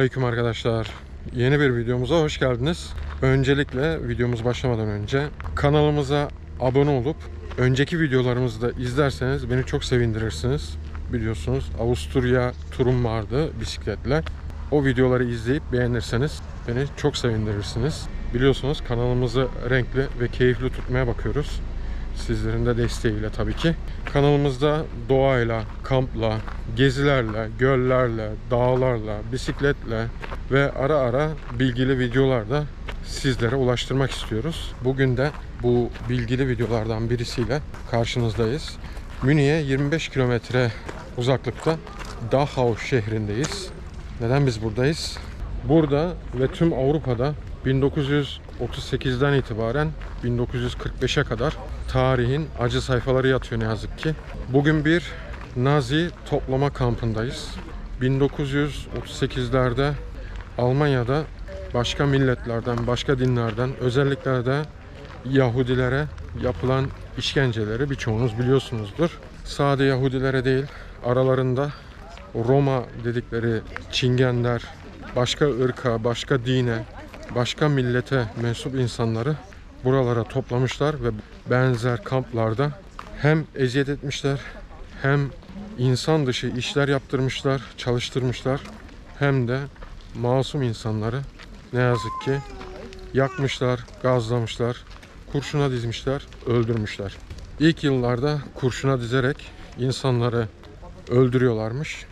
Selamünaleyküm arkadaşlar. Yeni bir videomuza hoş geldiniz. Öncelikle videomuz başlamadan önce kanalımıza abone olup önceki videolarımızı da izlerseniz beni çok sevindirirsiniz. Biliyorsunuz Avusturya turum vardı bisikletle. O videoları izleyip beğenirseniz beni çok sevindirirsiniz. Biliyorsunuz kanalımızı renkli ve keyifli tutmaya bakıyoruz. Sizlerin de desteğiyle tabii ki. Kanalımızda doğayla, kampla, gezilerle, göllerle, dağlarla, bisikletle ve ara ara bilgili videolarda sizlere ulaştırmak istiyoruz. Bugün de bu bilgili videolardan birisiyle karşınızdayız. Münih'e 25 kilometre uzaklıkta Dachau şehrindeyiz. Neden biz buradayız? Burada ve tüm Avrupa'da 1938'den itibaren 1945'e kadar tarihin acı sayfaları yatıyor ne yazık ki. Bugün bir Nazi toplama kampındayız. 1938'lerde Almanya'da başka milletlerden, başka dinlerden, özellikle de Yahudilere yapılan işkenceleri birçoğunuz biliyorsunuzdur. Sade Yahudilere değil, aralarında Roma dedikleri Çingenler, başka ırka, başka dine, başka millete mensup insanları buralara toplamışlar ve benzer kamplarda hem eziyet etmişler hem insan dışı işler yaptırmışlar, çalıştırmışlar hem de masum insanları ne yazık ki yakmışlar, gazlamışlar, kurşuna dizmişler, öldürmüşler. İlk yıllarda kurşuna dizerek insanları öldürüyorlarmış.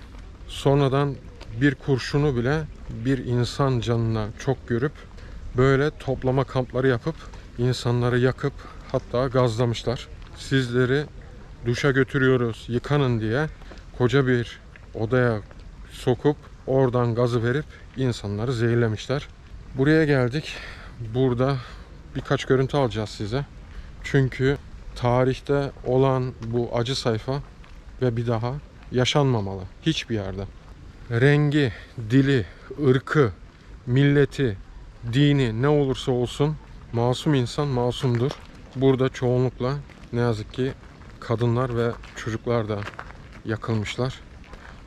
Sonradan bir kurşunu bile bir insan canına çok görüp böyle toplama kampları yapıp insanları yakıp hatta gazlamışlar. Sizleri duşa götürüyoruz, yıkanın diye koca bir odaya sokup oradan gazı verip insanları zehirlemişler. Buraya geldik. Burada birkaç görüntü alacağız size. Çünkü tarihte olan bu acı sayfa ve bir daha yaşanmamalı hiçbir yerde. Rengi, dili, ırkı, milleti, dini ne olursa olsun masum insan masumdur. Burada çoğunlukla ne yazık ki kadınlar ve çocuklar da yakılmışlar.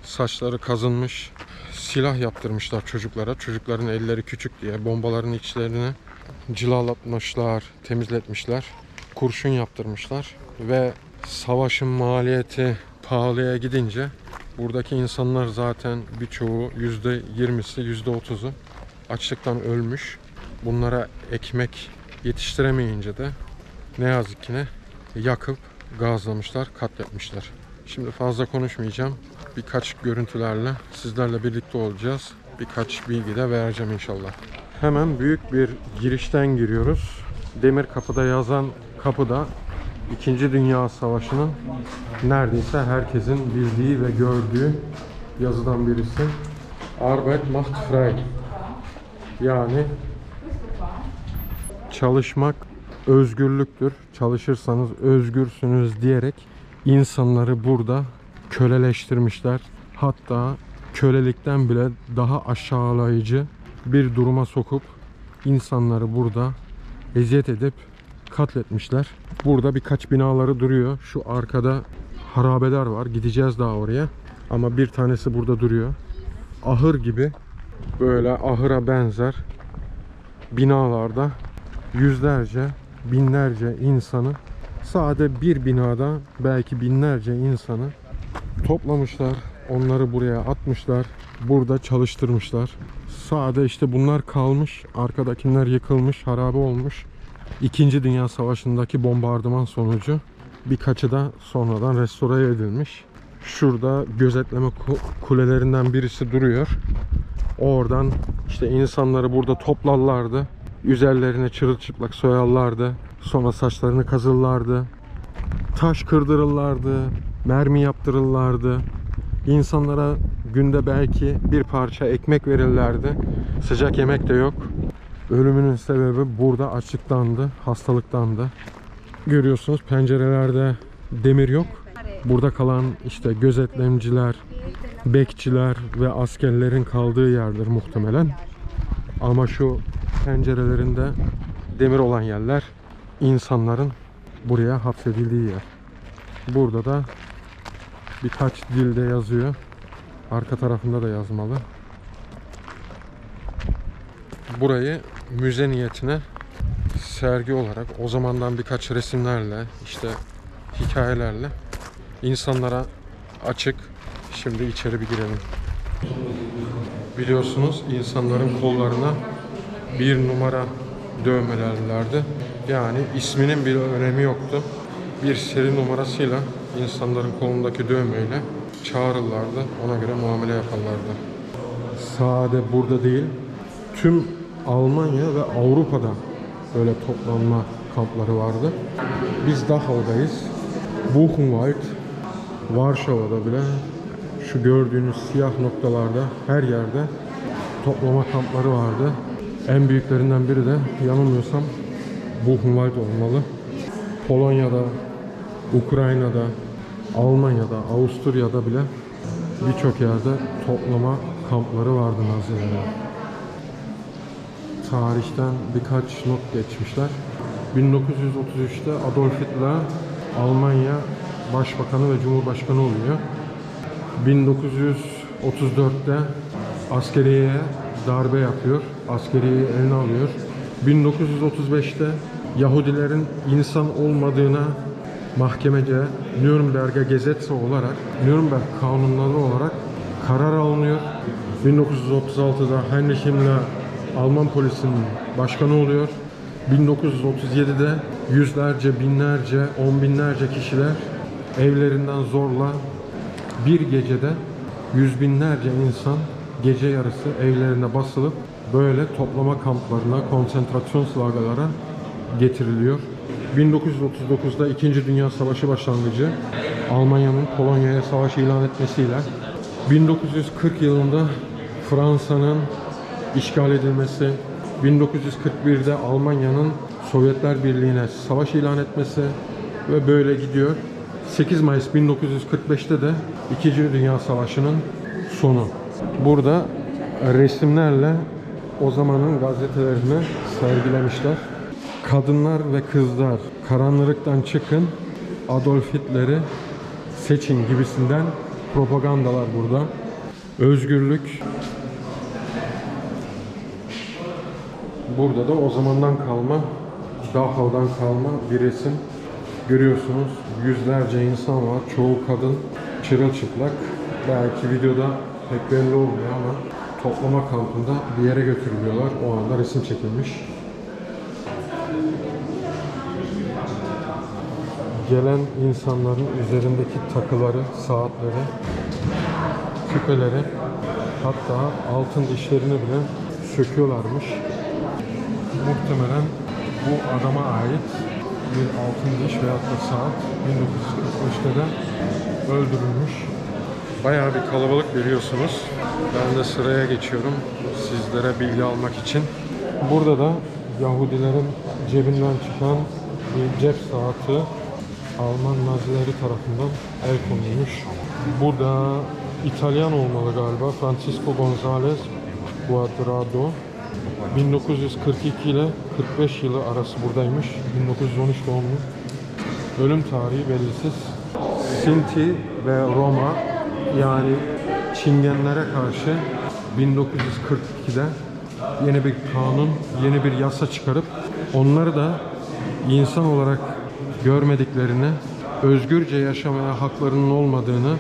Saçları kazınmış, silah yaptırmışlar çocuklara. Çocukların elleri küçük diye bombaların içlerini cilalatmışlar, temizletmişler. Kurşun yaptırmışlar ve savaşın maliyeti pahalıya gidince buradaki insanlar zaten birçoğu %20'si, %30'u açlıktan ölmüş. Bunlara ekmek yetiştiremeyince de ne yazık ki ne yakıp gazlamışlar, katletmişler. Şimdi fazla konuşmayacağım. Birkaç görüntülerle sizlerle birlikte olacağız. Birkaç bilgi de vereceğim inşallah. Hemen büyük bir girişten giriyoruz. Demir kapıda yazan kapıda İkinci Dünya Savaşı'nın neredeyse herkesin bildiği ve gördüğü yazıdan birisi. Arbeit macht frei. Yani çalışmak özgürlüktür. Çalışırsanız özgürsünüz diyerek insanları burada köleleştirmişler. Hatta kölelikten bile daha aşağılayıcı bir duruma sokup insanları burada eziyet edip katletmişler. Burada birkaç binaları duruyor. Şu arkada harabeler var. Gideceğiz daha oraya. Ama bir tanesi burada duruyor. Ahır gibi böyle ahıra benzer binalarda yüzlerce, binlerce insanı sade bir binada belki binlerce insanı toplamışlar. Onları buraya atmışlar. Burada çalıştırmışlar. Sade işte bunlar kalmış. Arkadakiler yıkılmış, harabe olmuş. İkinci Dünya Savaşı'ndaki bombardıman sonucu birkaçı da sonradan restore edilmiş. Şurada gözetleme ku- kulelerinden birisi duruyor. Oradan işte insanları burada toplarlardı. Üzerlerine çırılçıplak soyarlardı. Sonra saçlarını kazırlardı. Taş kırdırırlardı. Mermi yaptırırlardı. İnsanlara günde belki bir parça ekmek verirlerdi. Sıcak yemek de yok. Ölümünün sebebi burada açlıktandı, hastalıktandı. Görüyorsunuz pencerelerde demir yok. Burada kalan işte gözetlemciler, bekçiler ve askerlerin kaldığı yerdir muhtemelen. Ama şu pencerelerinde demir olan yerler insanların buraya hapsedildiği yer. Burada da birkaç dilde yazıyor. Arka tarafında da yazmalı. burayı müze niyetine sergi olarak o zamandan birkaç resimlerle işte hikayelerle insanlara açık. Şimdi içeri bir girelim. Biliyorsunuz insanların kollarına bir numara dövmelerlerdi. Yani isminin bir önemi yoktu. Bir seri numarasıyla insanların kolundaki dövmeyle çağırırlardı. Ona göre muamele yaparlardı. Sade burada değil, tüm Almanya ve Avrupa'da böyle toplanma kampları vardı. Biz Dachau'dayız. Buchenwald, Varşova'da bile şu gördüğünüz siyah noktalarda her yerde toplama kampları vardı. En büyüklerinden biri de yanılmıyorsam Buchenwald olmalı. Polonya'da, Ukrayna'da, Almanya'da, Avusturya'da bile birçok yerde toplama kampları vardı Nazilerin. Tarihten birkaç not geçmişler. 1933'te Adolf Hitler Almanya Başbakanı ve Cumhurbaşkanı oluyor. 1934'te askeriyeye darbe yapıyor. Askeriyeyi eline alıyor. 1935'te Yahudilerin insan olmadığına mahkemece Nürnberg'e gezetse olarak Nürnberg kanunları olarak karar alınıyor. 1936'da Heinrich Himmler Alman polisinin başkanı oluyor. 1937'de yüzlerce, binlerce, on binlerce kişiler evlerinden zorla bir gecede yüz binlerce insan gece yarısı evlerine basılıp böyle toplama kamplarına, konsantrasyon lagerlara getiriliyor. 1939'da 2. Dünya Savaşı başlangıcı Almanya'nın Polonya'ya savaş ilan etmesiyle 1940 yılında Fransa'nın işgal edilmesi, 1941'de Almanya'nın Sovyetler Birliği'ne savaş ilan etmesi ve böyle gidiyor. 8 Mayıs 1945'te de 2. Dünya Savaşı'nın sonu. Burada resimlerle o zamanın gazetelerini sergilemişler. Kadınlar ve kızlar karanlıktan çıkın, Adolf Hitler'i seçin gibisinden propagandalar burada. Özgürlük, Burada da o zamandan kalma, Dachau'dan kalma bir resim. Görüyorsunuz yüzlerce insan var, çoğu kadın, çırılçıplak. Belki videoda pek belli olmuyor ama toplama kampında bir yere götürülüyorlar. O anda resim çekilmiş. Gelen insanların üzerindeki takıları, saatleri, küpeleri, hatta altın dişlerini bile söküyorlarmış muhtemelen bu adama ait bir altın diş veyahut da saat 1945'te de öldürülmüş. Bayağı bir kalabalık biliyorsunuz. Ben de sıraya geçiyorum sizlere bilgi almak için. Burada da Yahudilerin cebinden çıkan bir cep saati Alman Nazileri tarafından el konulmuş. Bu da İtalyan olmalı galiba. Francisco González Cuadrado. 1942 ile 45 yılı arası buradaymış. 1913 doğumlu. Ölüm tarihi belirsiz. Sinti ve Roma yani Çingenlere karşı 1942'de yeni bir kanun, yeni bir yasa çıkarıp onları da insan olarak görmediklerini, özgürce yaşamaya haklarının olmadığını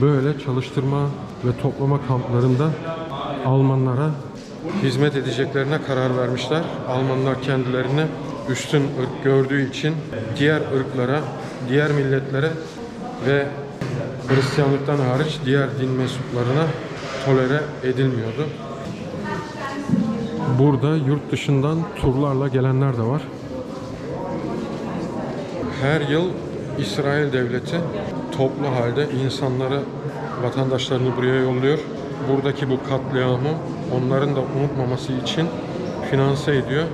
böyle çalıştırma ve toplama kamplarında Almanlara hizmet edeceklerine karar vermişler. Almanlar kendilerini üstün ırk gördüğü için diğer ırklara, diğer milletlere ve Hristiyanlıktan hariç diğer din mensuplarına tolere edilmiyordu. Burada yurt dışından turlarla gelenler de var. Her yıl İsrail devleti toplu halde insanları, vatandaşlarını buraya yolluyor. Buradaki bu katliamı onların da unutmaması için finanse ediyor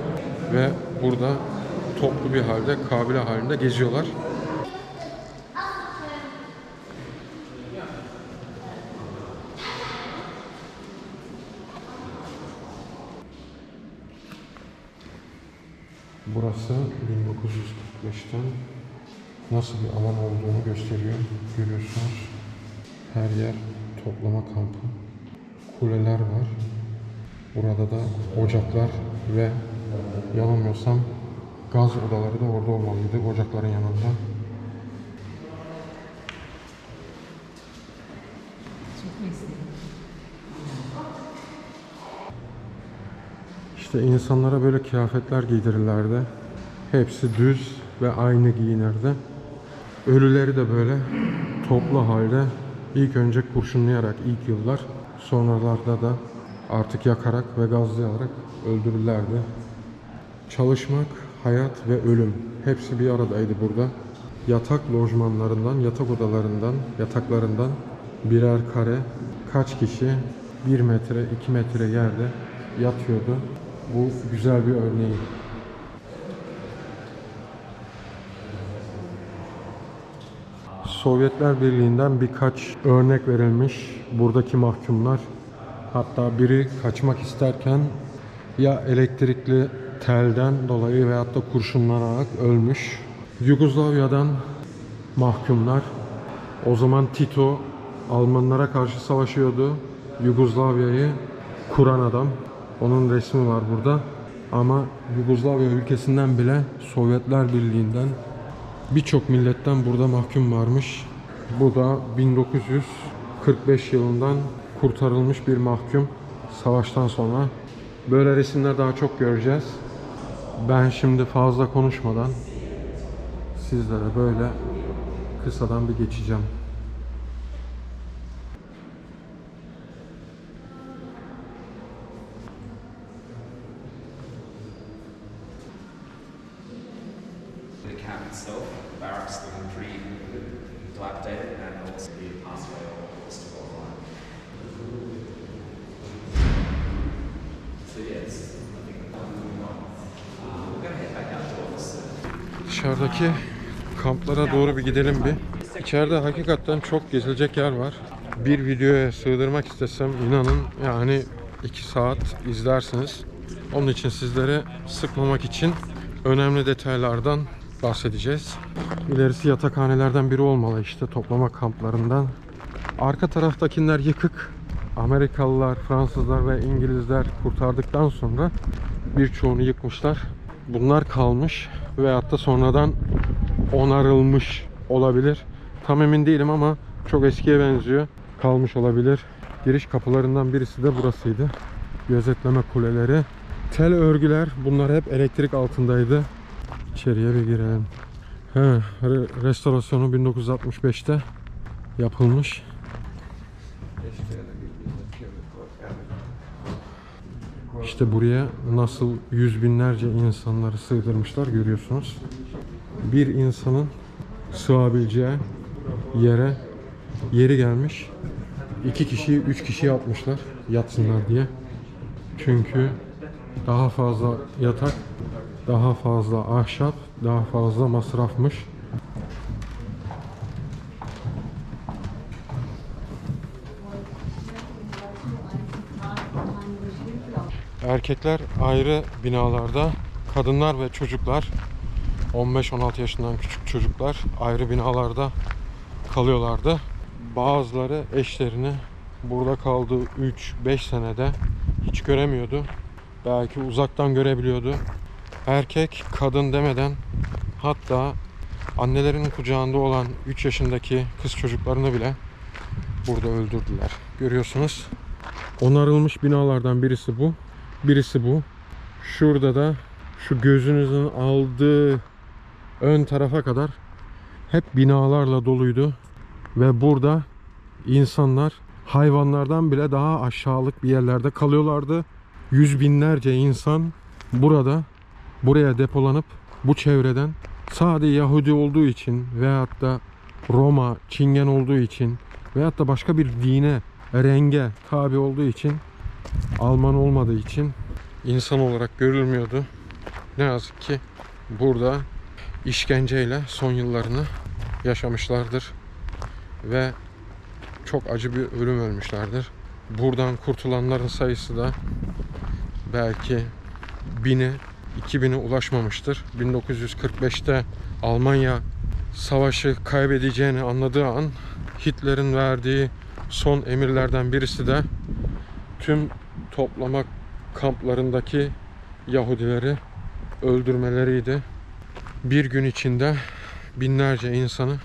ve burada toplu bir halde, kabile halinde geziyorlar. Burası 1945'ten nasıl bir alan olduğunu gösteriyor. Görüyorsunuz. Her yer toplama kampı. Kuleler var. Burada da ocaklar ve yanılmıyorsam gaz odaları da orada olmalıydı ocakların yanında. İşte insanlara böyle kıyafetler giydirirlerdi. Hepsi düz ve aynı giyinirdi. Ölüleri de böyle toplu halde ilk önce kurşunlayarak ilk yıllar sonralarda da artık yakarak ve gazlayarak öldürürlerdi. Çalışmak, hayat ve ölüm hepsi bir aradaydı burada. Yatak lojmanlarından, yatak odalarından, yataklarından birer kare kaç kişi bir metre, iki metre yerde yatıyordu. Bu güzel bir örneği. Sovyetler Birliği'nden birkaç örnek verilmiş buradaki mahkumlar. Hatta biri kaçmak isterken ya elektrikli telden dolayı veyahut da kurşunlanarak ölmüş. Yugoslavya'dan mahkumlar. O zaman Tito Almanlara karşı savaşıyordu. Yugoslavya'yı kuran adam. Onun resmi var burada. Ama Yugoslavya ülkesinden bile Sovyetler Birliği'nden birçok milletten burada mahkum varmış. Bu da 1945 yılından kurtarılmış bir mahkum savaştan sonra. Böyle resimler daha çok göreceğiz. Ben şimdi fazla konuşmadan sizlere böyle kısadan bir geçeceğim. İtself, the barracks looking pretty dilapidated and also the passway all still online. So it's, I think um, we're going to head back outdoors. Dışarıdaki kamplara doğru bir gidelim bir. İçeride hakikaten çok gezilecek yer var. Bir videoya sığdırmak istesem inanın yani 2 saat izlersiniz. Onun için sizlere sıkmamak için önemli detaylardan bahsedeceğiz. İlerisi yatakhanelerden biri olmalı işte toplama kamplarından. Arka taraftakiler yıkık. Amerikalılar, Fransızlar ve İngilizler kurtardıktan sonra birçoğunu yıkmışlar. Bunlar kalmış veyahut da sonradan onarılmış olabilir. Tam emin değilim ama çok eskiye benziyor. Kalmış olabilir. Giriş kapılarından birisi de burasıydı. Gözetleme kuleleri. Tel örgüler bunlar hep elektrik altındaydı. İçeriye bir girelim. He, re- restorasyonu 1965'te yapılmış. İşte buraya nasıl yüz binlerce insanları sığdırmışlar görüyorsunuz. Bir insanın sığabileceği yere yeri gelmiş. İki kişiyi, üç kişiyi atmışlar yatsınlar diye. Çünkü daha fazla yatak, daha fazla ahşap, daha fazla masrafmış. Erkekler ayrı binalarda, kadınlar ve çocuklar 15-16 yaşından küçük çocuklar ayrı binalarda kalıyorlardı. Bazıları eşlerini burada kaldığı 3-5 senede hiç göremiyordu. Belki uzaktan görebiliyordu. Erkek, kadın demeden hatta annelerinin kucağında olan 3 yaşındaki kız çocuklarını bile burada öldürdüler. Görüyorsunuz. Onarılmış binalardan birisi bu. Birisi bu. Şurada da şu gözünüzün aldığı ön tarafa kadar hep binalarla doluydu. Ve burada insanlar hayvanlardan bile daha aşağılık bir yerlerde kalıyorlardı. Yüz binlerce insan burada buraya depolanıp bu çevreden sadece Yahudi olduğu için veyahut da Roma, Çingen olduğu için veyahut da başka bir dine, renge tabi olduğu için Alman olmadığı için insan olarak görülmüyordu. Ne yazık ki burada işkenceyle son yıllarını yaşamışlardır ve çok acı bir ölüm ölmüşlerdir. Buradan kurtulanların sayısı da belki bini, 2000'e ulaşmamıştır. 1945'te Almanya savaşı kaybedeceğini anladığı an Hitler'in verdiği son emirlerden birisi de tüm toplama kamplarındaki Yahudileri öldürmeleriydi. Bir gün içinde binlerce insanı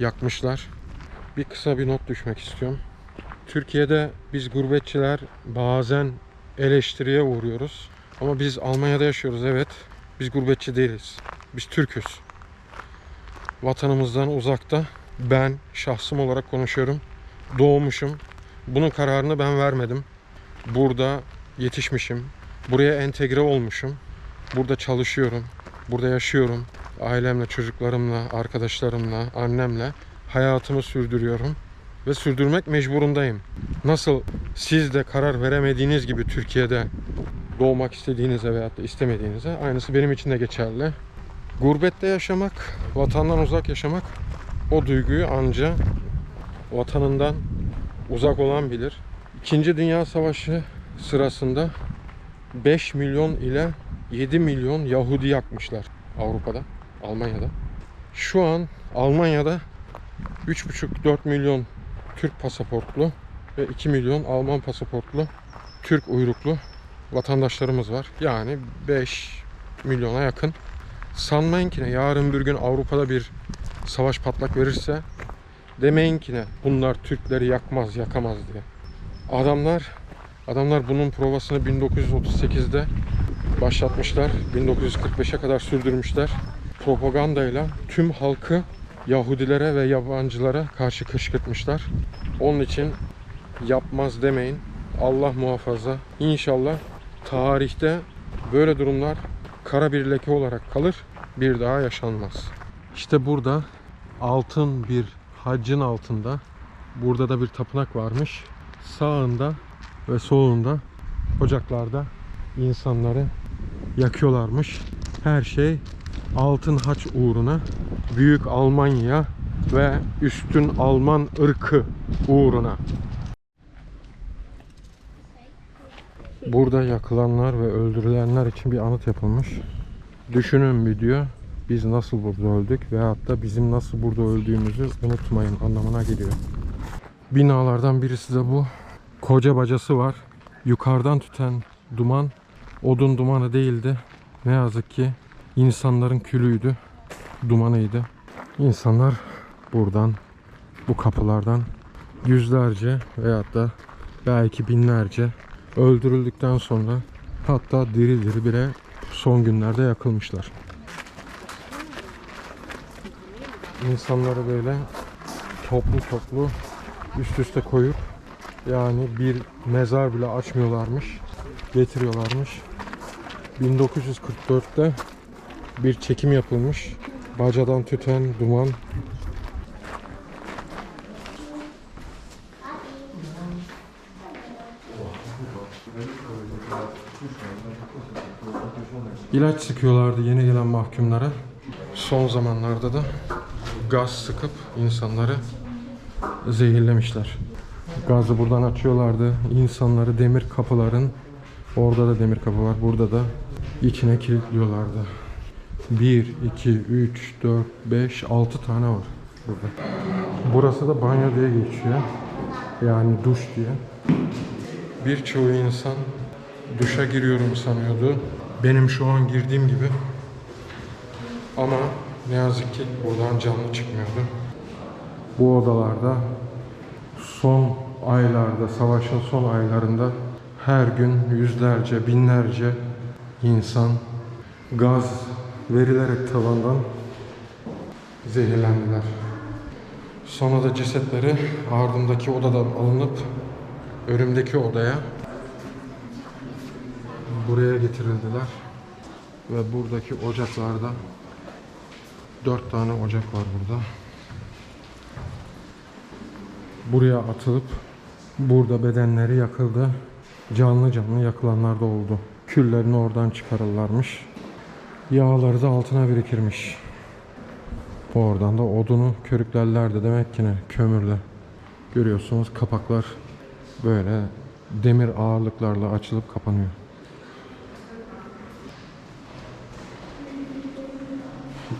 yakmışlar. Bir kısa bir not düşmek istiyorum. Türkiye'de biz gurbetçiler bazen eleştiriye uğruyoruz. Ama biz Almanya'da yaşıyoruz evet. Biz gurbetçi değiliz. Biz Türküz. Vatanımızdan uzakta ben şahsım olarak konuşuyorum. Doğmuşum. Bunun kararını ben vermedim. Burada yetişmişim. Buraya entegre olmuşum. Burada çalışıyorum. Burada yaşıyorum. Ailemle, çocuklarımla, arkadaşlarımla, annemle hayatımı sürdürüyorum ve sürdürmek mecburundayım. Nasıl siz de karar veremediğiniz gibi Türkiye'de doğmak istediğinize veyahut da istemediğinize aynısı benim için de geçerli. Gurbette yaşamak, vatandan uzak yaşamak o duyguyu anca vatanından uzak olan bilir. İkinci Dünya Savaşı sırasında 5 milyon ile 7 milyon Yahudi yakmışlar Avrupa'da, Almanya'da. Şu an Almanya'da 3,5-4 milyon Türk pasaportlu ve 2 milyon Alman pasaportlu Türk uyruklu vatandaşlarımız var. Yani 5 milyona yakın. Sanmayın ki ne yarın bir gün Avrupa'da bir savaş patlak verirse demeyin ki ne bunlar Türkleri yakmaz yakamaz diye. Adamlar adamlar bunun provasını 1938'de başlatmışlar. 1945'e kadar sürdürmüşler. Propagandayla tüm halkı Yahudilere ve yabancılara karşı kışkırtmışlar. Onun için yapmaz demeyin. Allah muhafaza. İnşallah tarihte böyle durumlar kara bir leke olarak kalır. Bir daha yaşanmaz. İşte burada altın bir haccın altında burada da bir tapınak varmış. Sağında ve solunda ocaklarda insanları yakıyorlarmış. Her şey altın haç uğruna Büyük Almanya ve üstün Alman ırkı uğruna. Burada yakılanlar ve öldürülenler için bir anıt yapılmış. Düşünün bir. Biz nasıl burada öldük veyahut da bizim nasıl burada öldüğümüzü unutmayın anlamına geliyor. Binalardan birisi de bu. Koca bacası var. Yukarıdan tüten duman odun dumanı değildi. Ne yazık ki insanların külüydü. Dumanıydı. İnsanlar buradan bu kapılardan yüzlerce veyahut da belki binlerce öldürüldükten sonra hatta diri diri bile son günlerde yakılmışlar. İnsanları böyle toplu toplu üst üste koyup yani bir mezar bile açmıyorlarmış. Getiriyorlarmış. 1944'te bir çekim yapılmış. Bacadan tüten duman İlaç sıkıyorlardı yeni gelen mahkumlara. Son zamanlarda da gaz sıkıp insanları zehirlemişler. Gazı buradan açıyorlardı. İnsanları demir kapıların orada da demir kapı var. Burada da içine kilitliyorlardı. 1, 2, 3, 4, 5, 6 tane var burada. Burası da banyo diye geçiyor. Yani duş diye. Birçoğu insan duşa giriyorum sanıyordu. Benim şu an girdiğim gibi. Ama ne yazık ki buradan canlı çıkmıyordu. Bu odalarda son aylarda, savaşın son aylarında her gün yüzlerce, binlerce insan gaz verilerek tavandan zehirlendiler. Sonra da cesetleri ardındaki odadan alınıp önümdeki odaya buraya getirildiler. Ve buradaki ocaklarda dört tane ocak var burada. Buraya atılıp burada bedenleri yakıldı. Canlı canlı yakılanlar da oldu. Küllerini oradan çıkarırlarmış. Yağları da altına birikirmiş. Oradan da odunu körüklerlerdi demek ki ne kömürle. Görüyorsunuz kapaklar böyle demir ağırlıklarla açılıp kapanıyor.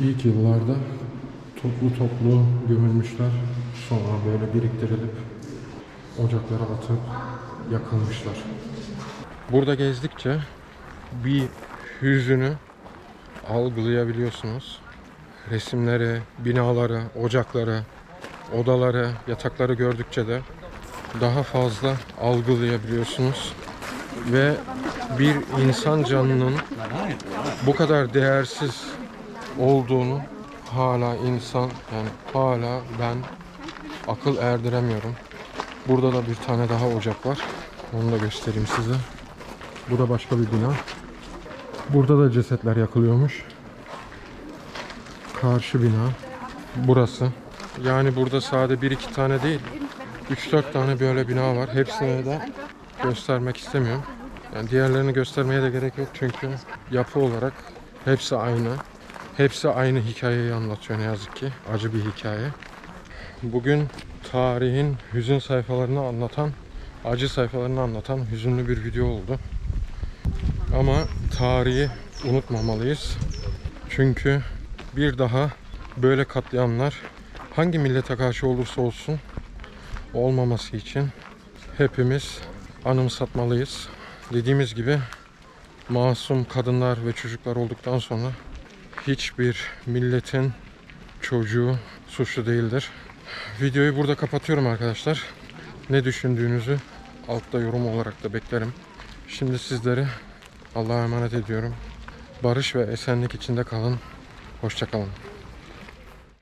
İlk yıllarda toplu toplu gömülmüşler. Sonra böyle biriktirilip ocaklara atıp yakılmışlar. Burada gezdikçe bir hüzünü algılayabiliyorsunuz. Resimleri, binaları, ocakları, odaları, yatakları gördükçe de daha fazla algılayabiliyorsunuz. Ve bir insan canının bu kadar değersiz olduğunu hala insan yani hala ben akıl erdiremiyorum. Burada da bir tane daha ocak var. Onu da göstereyim size. Bu da başka bir bina. Burada da cesetler yakılıyormuş. Karşı bina. Burası. Yani burada sade bir iki tane değil. 3-4 tane böyle bina var. Hepsini de göstermek istemiyorum. Yani diğerlerini göstermeye de gerek yok çünkü yapı olarak hepsi aynı. Hepsi aynı hikayeyi anlatıyor ne yazık ki. Acı bir hikaye. Bugün tarihin hüzün sayfalarını anlatan, acı sayfalarını anlatan hüzünlü bir video oldu. Ama tarihi unutmamalıyız. Çünkü bir daha böyle katliamlar hangi millete karşı olursa olsun olmaması için hepimiz anımsatmalıyız. Dediğimiz gibi masum kadınlar ve çocuklar olduktan sonra hiçbir milletin çocuğu suçlu değildir. Videoyu burada kapatıyorum arkadaşlar. Ne düşündüğünüzü altta yorum olarak da beklerim. Şimdi sizleri Allah'a emanet ediyorum. Barış ve esenlik içinde kalın. Hoşçakalın.